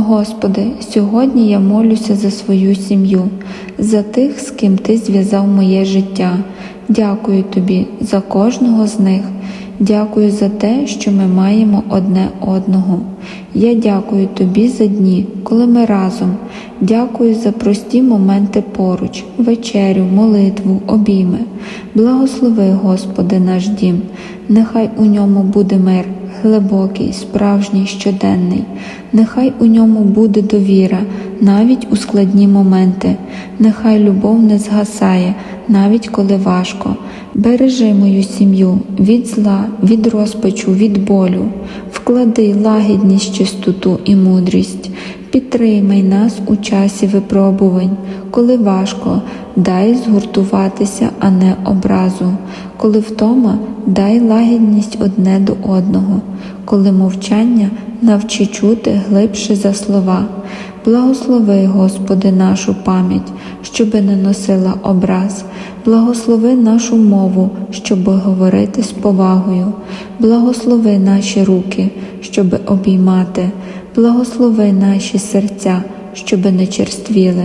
Господи, сьогодні я молюся за свою сім'ю, за тих, з ким Ти зв'язав моє життя. Дякую Тобі за кожного з них. Дякую за те, що ми маємо одне одного. Я дякую Тобі за дні, коли ми разом. Дякую за прості моменти поруч, вечерю, молитву, обійми. Благослови, Господи, наш дім. Нехай у ньому буде мир, глибокий, справжній, щоденний. Нехай у ньому буде довіра, навіть у складні моменти. Нехай любов не згасає, навіть коли важко. Бережи мою сім'ю від зла, від розпачу, від болю, вклади лагідність, чистоту і мудрість. Підтримай нас у часі випробувань, коли важко, дай згуртуватися, а не образу, коли втома, дай лагідність одне до одного, коли мовчання навчи чути глибше за слова. Благослови, Господи, нашу пам'ять, щоби не носила образ, благослови нашу мову, щоби говорити з повагою, благослови наші руки, щоби обіймати, благослови наші серця, щоби не черствіли.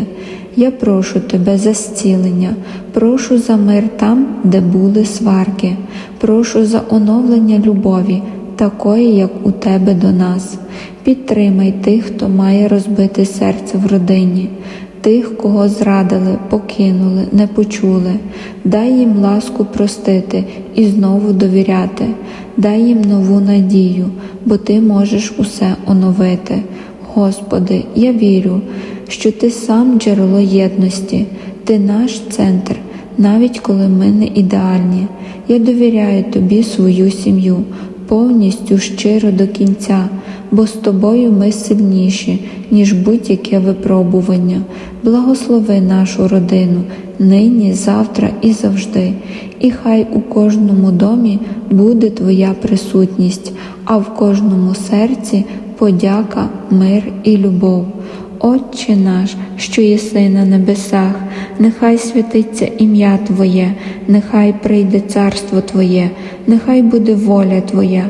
Я прошу тебе за зцілення, прошу за мир там, де були сварки, прошу за оновлення любові, такої, як у тебе до нас. Підтримай тих, хто має розбите серце в родині, тих, кого зрадили, покинули, не почули. Дай їм ласку простити і знову довіряти, дай їм нову надію, бо ти можеш усе оновити. Господи, я вірю, що Ти сам джерело єдності, Ти наш центр, навіть коли ми не ідеальні. Я довіряю Тобі свою сім'ю, повністю щиро до кінця, бо з тобою ми сильніші, ніж будь-яке випробування. Благослови нашу родину нині, завтра і завжди, і хай у кожному домі буде Твоя присутність, а в кожному серці подяка, мир і любов. Отче наш, що єси на небесах, нехай святиться ім'я Твоє, нехай прийде царство Твоє, нехай буде воля Твоя,